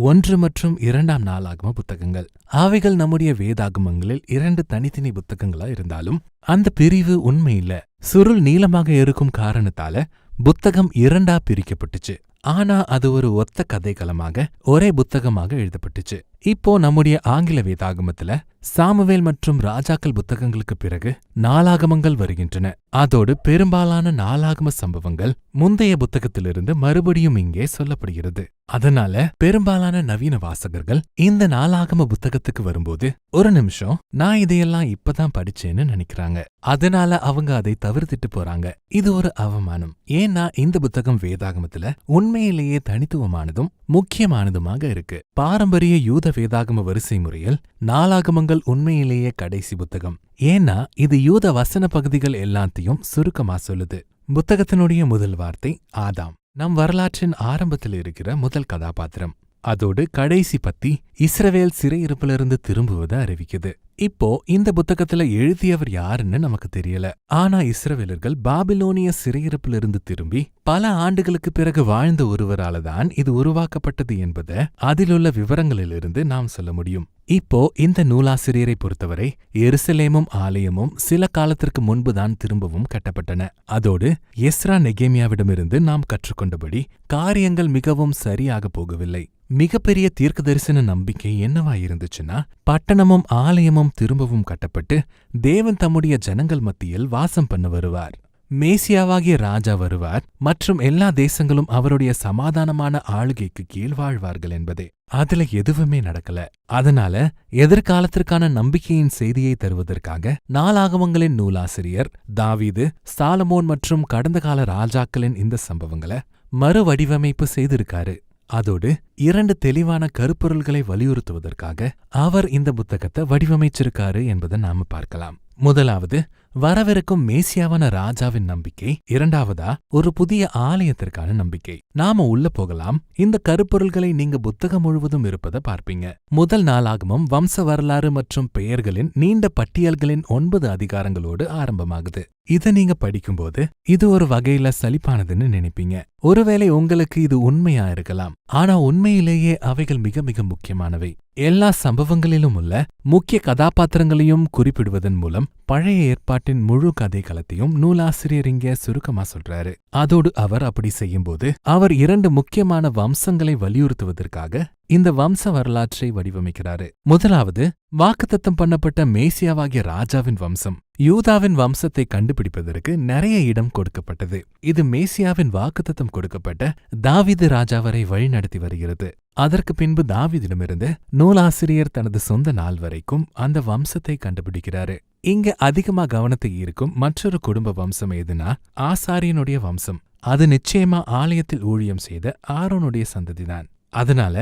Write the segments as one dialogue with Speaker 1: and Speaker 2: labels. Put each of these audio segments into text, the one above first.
Speaker 1: ஒன்று மற்றும் இரண்டாம் நாளாகம புத்தகங்கள். அவைகள் நம்முடைய வேதாகமங்களில் இரண்டு தனித்தனி புத்தகங்களா இருந்தாலும் அந்த பிரிவு உண்மையில சுருள் நீளமாக இருக்கும் காரணத்தால புத்தகம் இரண்டா பிரிக்கப்பட்டுச்சு. ஆனா அது ஒரு ஒத்த கதைக்களமாக ஒரே புத்தகமாக எழுதப்பட்டுச்சு. இப்போ நம்முடைய ஆங்கில வேதாகமத்துல சாமுவேல் மற்றும் ராஜாக்கள் புத்தகங்களுக்கு பிறகு நாளாகமங்கள் வருகின்றன. அதோடு பெரும்பாலான நாளாகம சம்பவங்கள் முந்தைய புத்தகத்திலிருந்து மறுபடியும் இங்கே சொல்லப்படுகிறது. அதனால பெரும்பாலான நவீன வாசகர்கள் இந்த நாளாகம புத்தகத்துக்கு வரும்போது ஒரு நிமிஷம் நான் இதையெல்லாம் இப்பதான் படிச்சேன்னு நினைக்கிறாங்க. அதனால அவங்க அதை தவிர்த்துட்டு போறாங்க. இது ஒரு அவமானம். ஏன்னா இந்த புத்தகம் வேதாகமத்துல உண்மையிலேயே தனித்துவமானதும் முக்கியமானதுமாக இருக்கு. பாரம்பரிய யூத வேதாகம வரிசை முறையில் நாளாகமங்கள் உண்மையிலேயே கடைசி புத்தகம். ஏன்னா இது யூத வசன பகுதிகள் எல்லாத்தையும் சுருக்கமா சொல்லுது. புத்தகத்தினுடைய முதல் வார்த்தை ஆதாம். நம் வரலாற்றின் ஆரம்பத்தில் இருக்கிற முதல் கதாபாத்திரம். அதோடு கடைசி பத்தி இஸ்ரவேல் சிறையிருப்பிலிருந்து திரும்புவதை அறிவிக்குது. இப்போ இந்த புத்தகத்துல எழுதியவர் யாருன்னு நமக்கு தெரியல. ஆனா இஸ்ரவேலர்கள் பாபிலோனிய சிறையிருப்பிலிருந்து திரும்பி பல ஆண்டுகளுக்கு பிறகு வாழ்ந்த ஒருவரால தான் இது உருவாக்கப்பட்டது என்பதை அதிலுள்ள விவரங்களிலிருந்து நாம் சொல்ல முடியும். இப்போ இந்த நூலாசிரியரை பொறுத்தவரை எருசலேமும் ஆலயமும் சில காலத்திற்கு முன்புதான் திரும்பவும் கட்டப்பட்டன. அதோடு எஸ்ரா நெகேமியாவிடமிருந்து நாம் கற்றுக்கொண்டபடி காரியங்கள் மிகவும் சரியாக போகவில்லை. மிகப்பெரிய தீர்க்க தரிசன நம்பிக்கை என்னவா இருந்துச்சுன்னா பட்டணமும் ஆலயமும் திரும்பவும் கட்டப்பட்டு தேவன் தம்முடைய ஜனங்கள் மத்தியில் வாசம் பண்ண வருவார். மேசியாவாகிய ராஜா வருவார் மற்றும் எல்லா தேசங்களும் அவருடைய சமாதானமான ஆளுகைக்கு கீழ் வாழ்வார்கள் என்பதே. அதுல எதுவுமே நடக்கல. அதனால எதிர்காலத்திற்கான நம்பிக்கையின் செய்தியை தருவதற்காக நாலாகமங்களின் நூலாசிரியர் தாவீது சாலமோன் மற்றும் கடந்த கால ராஜாக்களின் இந்த சம்பவங்களை மறுவடிவமைப்பு செய்திருக்காரு. அதோடு இரண்டு தெளிவான கருப்பொருள்களை வலியுறுத்துவதற்காக அவர் இந்த புத்தகத்தை வடிவமைச்சிருக்காரு என்பதை நாம பார்க்கலாம். முதலாவது வரவிருக்கும் மேசியாவான ராஜாவின் நம்பிக்கை. இரண்டாவதா ஒரு புதிய ஆலயத்திற்கான நம்பிக்கை. நாம உள்ள போகலாம். இந்த கருப்பொருள்களை நீங்க புத்தகம் முழுவதும் இருப்பதை பார்ப்பீங்க. முதல் நாளாகமும் வம்ச வரலாறு மற்றும் பெயர்களின் நீண்ட பட்டியல்களின் ஒன்பது அதிகாரங்களோடு ஆரம்பமாகுது. இதை நீங்க படிக்கும்போது இது ஒரு வகையில சலிப்பானதுன்னு நினைப்பீங்க. ஒருவேளை உங்களுக்கு இது உண்மையா இருக்கலாம். ஆனா உண்மையிலேயே அவைகள் மிக மிக முக்கியமானவை. எல்லா சம்பவங்களிலும் உள்ள முக்கிய கதாபாத்திரங்களையும் குறிப்பிடுவதன் மூலம் பழைய ஏற்பாட்டின் முழு கதை களத்தையும் நூலாசிரியர் இங்க சுருக்கமா சொல்றாரு. அதோடு அவர் அப்படி செய்யும்போது அவர் இரண்டு முக்கியமான வம்சங்களை வலியுறுத்துவதற்காக இந்த வம்ச வரலாற்றை வடிவமைக்கிறாரு. முதலாவது வாக்குத்தத்தம் பண்ணப்பட்ட மேசியாவாகிய ராஜாவின் வம்சம். யூதாவின் வம்சத்தை கண்டுபிடிப்பதற்கு நிறைய இடம் கொடுக்கப்பட்டது. இது மேசியாவின் வாக்குத்தத்தம் கொடுக்கப்பட்ட தாவிது ராஜா வரை வழிநடத்தி வருகிறது. அதற்கு பின்பு தாவிதிடமிருந்து நூலாசிரியர் தனது சொந்த நாள் வரைக்கும் அந்த வம்சத்தை கண்டுபிடிக்கிறாரு. இங்க அதிகமா கவனத்தை ஈர்க்கும் மற்றொரு குடும்ப வம்சம் எதுனா ஆசாரியனுடைய வம்சம். அது நிச்சயமா ஆலயத்தில் ஊழியம் செய்த ஆரோனுடைய சந்ததிதான். அதனால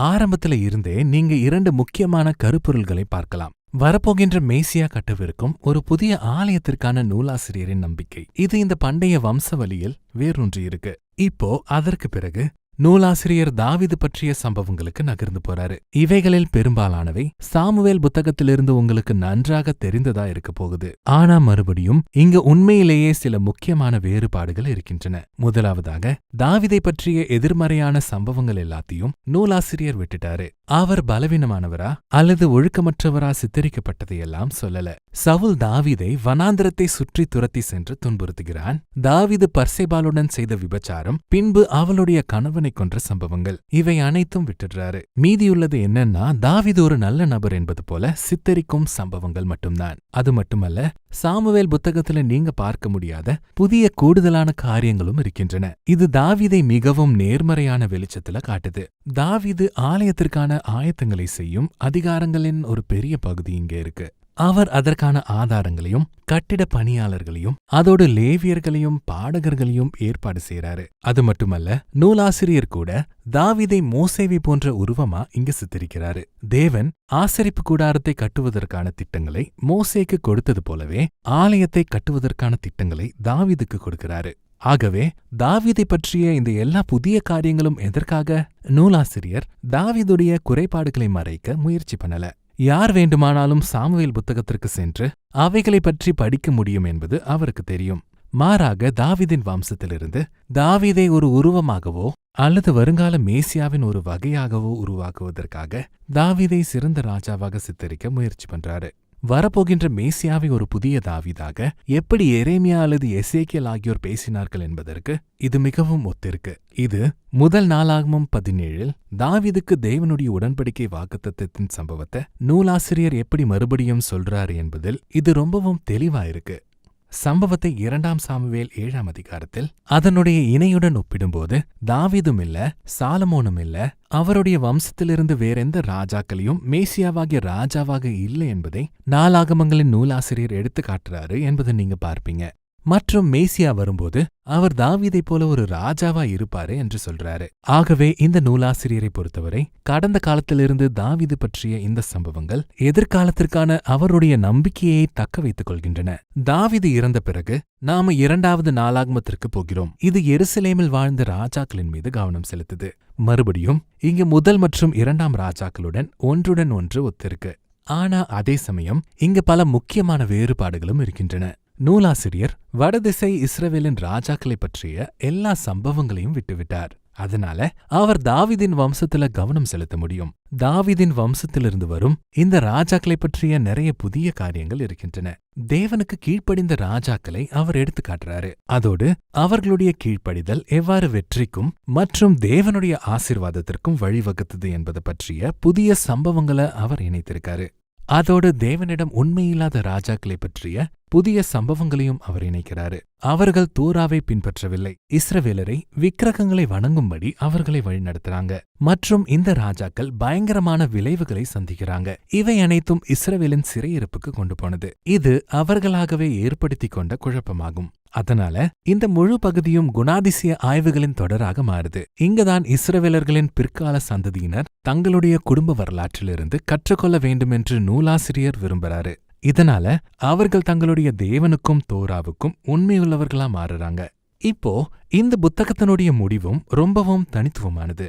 Speaker 1: ஆரம்பத்துல இருந்தே நீங்க இரண்டு முக்கியமான கருப்பொருள்களை பார்க்கலாம். வரப்போகின்ற மேசியா கட்டவிருக்கும் ஒரு புதிய ஆலயத்திற்கான நூலாசிரியரின் நம்பிக்கை. இது இந்த பண்டைய வம்சவழியில் வேரூன்றியிருக்கு. இப்போ அதற்கு பிறகு நூலாசிரியர் தாவிது பற்றிய சம்பவங்களுக்கு நகர்ந்து போறாரு. இவைகளில் பெரும்பாலானவை சாமுவேல் புத்தகத்திலிருந்து உங்களுக்கு நன்றாக தெரிந்ததா இருக்க போகுது. ஆனா மறுபடியும் இங்க உண்மையிலேயே சில முக்கியமான வேறுபாடுகள் இருக்கின்றன. முதலாவதாக தாவிதை பற்றிய எதிர்மறையான சம்பவங்கள் எல்லாத்தையும் நூலாசிரியர் விட்டுட்டாரு. அவர் பலவீனமானவரா அல்லது ஒழுக்கமற்றவரா சித்தரிக்கப்பட்டதையெல்லாம் சொல்லல. சவுல் தாவிதை வனாந்திரத்தை சுற்றி துரத்தி சென்று துன்புறுத்துகிறான். தாவிது பர்சேபாலுடன் செய்த விபச்சாரம் பின்பு அவளுடைய கணவனை கொன்ற சம்பவங்கள் இவை அனைத்தும் விட்டுடுறாரு. மீதியுள்ளது என்னன்னா தாவிது ஒரு நல்ல நபர் என்பது போல சித்தரிக்கும் சம்பவங்கள் மட்டும்தான். அது மட்டுமல்ல சாமுவேல் புத்தகத்துல நீங்க பார்க்க முடியாத புதிய கூடுதலான காரியங்களும் இருக்கின்றன. இது தாவிதை மிகவும் நேர்மறையான வெளிச்சத்துல காட்டுது. தாவிது ஆலயத்திற்கான ஆயத்தங்களை செய்யும் அதிகாரங்களின் ஒரு பெரிய பகுதி இங்க இருக்கு. அவர் அதற்கான ஆதாரங்களையும் கட்டிட பணியாளர்களையும் அதோடு லேவியர்களையும் பாடகர்களையும் ஏற்பாடு செய்யறாரு அது மட்டுமல்ல நூலாசிரியர் கூட தாவிதை மோசேவி போன்ற உருவமா இங்கு சித்தரிக்கிறாரு. தேவன் ஆசரிப்பு கூடாரத்தை கட்டுவதற்கான திட்டங்களை மோசேக்கு கொடுத்தது போலவே ஆலயத்தை கட்டுவதற்கான திட்டங்களை தாவிதுக்கு கொடுக்கிறாரு. ஆகவே தாவீதை பற்றிய இந்த எல்லா புதிய காரியங்களும் எதற்காக? நூலாசிரியர் தாவீதுடைய குறைபாடுகளை மறைக்க முயற்சி பண்ணல. யார் வேண்டுமானாலும் சாமுவேல் புத்தகத்திற்கு சென்று அவைகளை பற்றி படிக்க முடியும் என்பது அவருக்கு தெரியும். மாறாக தாவிதின் வம்சத்திலிருந்து தாவிதை ஒரு உருவமாகவோ அல்லது வருங்கால மேசியாவின் ஒரு வகையாகவோ உருவாக்குவதற்காக தாவிதை சிறந்த ராஜாவாக சித்தரிக்க முயற்சி பண்றாரு. வரப்போகின்ற மேசியாவை ஒரு புதிய தாவிதாக எப்படி எரேமியா அல்லது எசேக்கியல் ஆகியோர் பேசினார்கள் என்பதற்கு இது மிகவும் ஒத்திருக்கு. இது முதல் நாளாகமும் பதினேழில் தாவிதுக்கு தேவனுடைய உடன்படிக்கை வாக்குத்தத்தத்தின் சம்பவத்தை நூலாசிரியர் எப்படி மறுபடியும் சொல்றாரு என்பதில் இது ரொம்பவும் தெளிவா இருக்கு சம்பவத்தை இரண்டாம் சாமுவேல் ஏழாம் அதிகாரத்தில் அதனுடைய இணையுடன் ஒப்பிடும்போது தாவிதும் இல்ல சாலமோனும் இல்ல அவருடைய வம்சத்திலிருந்து வேறெந்த ராஜாக்களையும் மேசியாவாகிய ராஜாவாக இல்லை என்பதை நாலாகமங்களின் நூலாசிரியர் எடுத்து காட்டுறாரு என்பதை நீங்க பார்ப்பீங்க. மற்றும் மேசியா வரும்போது அவர் தாவீதைப் போல ஒரு ராஜாவா இருப்பாரு என்று சொல்றாரு. ஆகவே இந்த நூலாசிரியரை பொறுத்தவரை கடந்த காலத்திலிருந்து தாவீது பற்றிய இந்த சம்பவங்கள் எதிர்காலத்திற்கான அவருடைய நம்பிக்கையை தக்க வைத்துக் கொள்கின்றன. தாவீது இறந்த பிறகு நாம இரண்டாவது நாளாகமத்திற்கு போகிறோம். இது எருசலேமில் வாழ்ந்த ராஜாக்களின் மீது கவனம் செலுத்துது. மறுபடியும் இங்கு முதல் மற்றும் இரண்டாம் ராஜாக்களுடன் ஒன்றுடன் ஒன்று ஒத்திருக்கு. ஆனா அதே சமயம் இங்கு பல முக்கியமான வேறுபாடுகளும் இருக்கின்றன. நூலாசிரியர் வடதிசை இஸ்ரவேலின் ராஜாக்களை பற்றிய எல்லா சம்பவங்களையும் விட்டுவிட்டார். அதனால அவர் தாவிதின் வம்சத்துல கவனம் செலுத்த முடியும். தாவிதின் வம்சத்திலிருந்து வரும் இந்த ராஜாக்களை பற்றிய நிறைய புதிய காரியங்கள் இருக்கின்றன. தேவனுக்கு கீழ்ப்படிந்த ராஜாக்களை அவர் எடுத்து காட்டுறாரு. அதோடு அவர்களுடைய கீழ்ப்படிதல் எவ்வாறு வெற்றிக்கும் மற்றும் தேவனுடைய ஆசிர்வாதத்திற்கும் வழிவகுத்தது என்பது பற்றிய புதிய சம்பவங்களை அவர் இணைத்திருக்காரு. அதோடு தேவனிடம் உண்மையில்லாத ராஜாக்களை பற்றிய புதிய சம்பவங்களையும் அவர் இணைக்கிறாரு. அவர்கள் தூராவை பின்பற்றவில்லை. இஸ்ரவேலரை விக்கிரகங்களை வணங்கும்படி அவர்களை வழிநடத்துறாங்க மற்றும் இந்த ராஜாக்கள் பயங்கரமான விளைவுகளை சந்திக்கிறாங்க. இவை அனைத்தும் இஸ்ரவேலின் சிறையிருப்புக்கு கொண்டு போனது. இது அவர்களாகவே ஏற்படுத்தி கொண்ட குழப்பமாகும். அதனால இந்த முழு பகுதியும் குணாதிசய ஆய்வுகளின் தொடராக மாறுது. இங்குதான் இஸ்ரவேலர்களின் பிற்கால சந்ததியினர் தங்களுடைய குடும்ப வரலாற்றிலிருந்து கற்றுக்கொள்ள வேண்டுமென்று நூலாசிரியர் விரும்புறாரு. இதனால அவர்கள் தங்களுடைய தேவனுக்கும் தோராவுக்கும் உண்மையுள்ளவர்களா மாறுறாங்க. இப்போ இந்த புத்தகத்தினுடைய முடிவும் ரொம்பவும் தனித்துவமானது.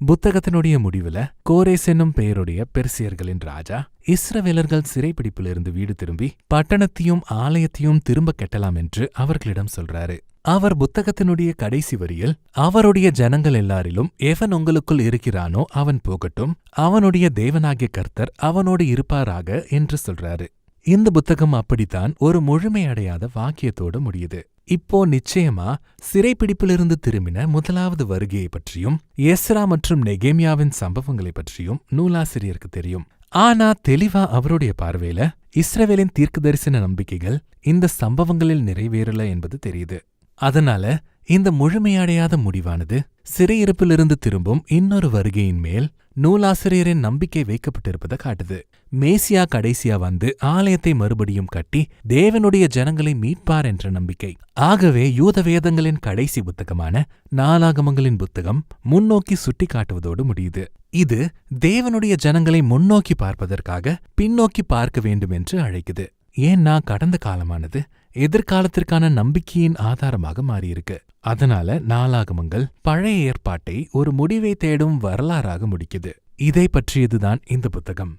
Speaker 1: புத்தகத்தினுடைய முடிவுல கோரேஸ் என்னும் பெயருடைய பெர்சியர்களின் ராஜா இஸ்ரவேலர்கள் சிறைப்பிடிப்பிலிருந்து வீடு திரும்பி பட்டணத்தையும் ஆலயத்தையும் திரும்ப கெட்டலாம் என்று அவர்களிடம் சொல்றாரு. அவர் புத்தகத்தினுடைய கடைசி வரியில் அவருடைய ஜனங்கள் எல்லாரிலும் எவன் உங்களுக்குள் இருக்கிறானோ அவன் போகட்டும் அவனுடைய தேவனாகிய கர்த்தர் அவனோடு இருப்பாராக என்று சொல்றாரு. இந்த புத்தகம் அப்படித்தான் ஒரு முழுமையடையாத வாக்கியத்தோடு முடியுது. இப்போ நிச்சயமா சிறைப்பிடிப்பிலிருந்து திரும்பின முதலாவது வருகையை பற்றியும் எஸ்ரா மற்றும் நெகேமியாவின் சம்பவங்களை பற்றியும் நூலாசிரியருக்கு தெரியும். ஆனா தெளிவா அவருடைய பார்வையில இஸ்ரவேலின் தீர்க்கதரிசன நம்பிக்கைகள் இந்த சம்பவங்களில் நிறைவேறல என்பது தெரியுது. அதனால இந்த முழுமையடையாத முடிவானது சிறையிருப்பிலிருந்து திரும்பும் இன்னொரு வருகையின் மேல் நூலாசிரியரின் நம்பிக்கை வைக்கப்பட்டிருப்பதை காட்டுது. மேசியா கடைசியா வந்து ஆலயத்தை மறுபடியும் கட்டி தேவனுடைய ஜனங்களை மீட்பார் என்ற நம்பிக்கை. ஆகவே யூத வேதங்களின் கடைசி புத்தகமான நாலாகமங்களின் புத்தகம் முன்னோக்கி சுட்டி காட்டுவதோடு முடியுது. இது தேவனுடைய ஜனங்களை முன்னோக்கி பார்ப்பதற்காக பின்னோக்கி பார்க்க வேண்டும் என்று அழைக்குது. ஏன்னா கடந்த காலமானது எதிர்காலத்திற்கான நம்பிக்கையின் ஆதாரமாக மாறியிருக்கு. அதனால நாளாகமங்கள் பழைய ஏற்பாட்டை ஒரு முடிவை தேடும் வரலாறாக முடிக்குது. இதை பற்றியதுதான் இந்த புத்தகம்.